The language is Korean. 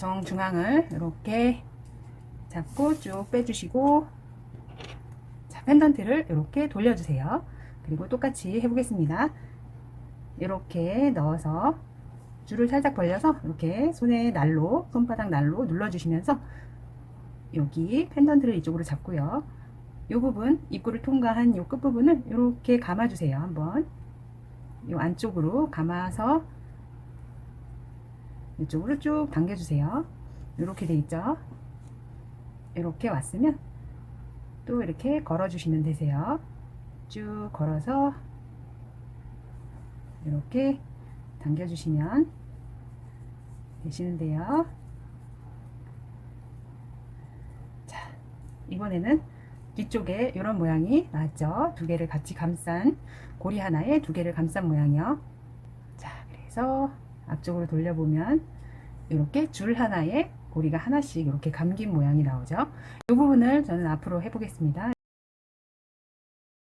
정중앙을 이렇게 잡고 쭉 빼주시고 자, 펜던트를 이렇게 돌려주세요. 그리고 똑같이 해보겠습니다. 이렇게 넣어서 줄을 살짝 벌려서 이렇게 손에 날로 손바닥 날로 눌러주시면서 여기 펜던트를 이쪽으로 잡고요. 이 부분 입구를 통과한 이 끝부분을 이렇게 감아주세요. 한번 이 안쪽으로 감아서 이쪽으로 쭉 당겨주세요. 이렇게 돼 있죠. 이렇게 왔으면 또 이렇게 걸어주시면 되세요. 쭉 걸어서 이렇게 당겨주시면 되시는데요. 자, 이번에는 뒤쪽에 이런 모양이 나왔죠. 두 개를 같이 감싼 고리 하나에 두 개를 감싼 모양이요. 자, 그래서 앞쪽으로 돌려보면 이렇게 줄 하나에 고리가 하나씩 이렇게 감긴 모양이 나오죠. 이 부분을 저는 앞으로 해보겠습니다.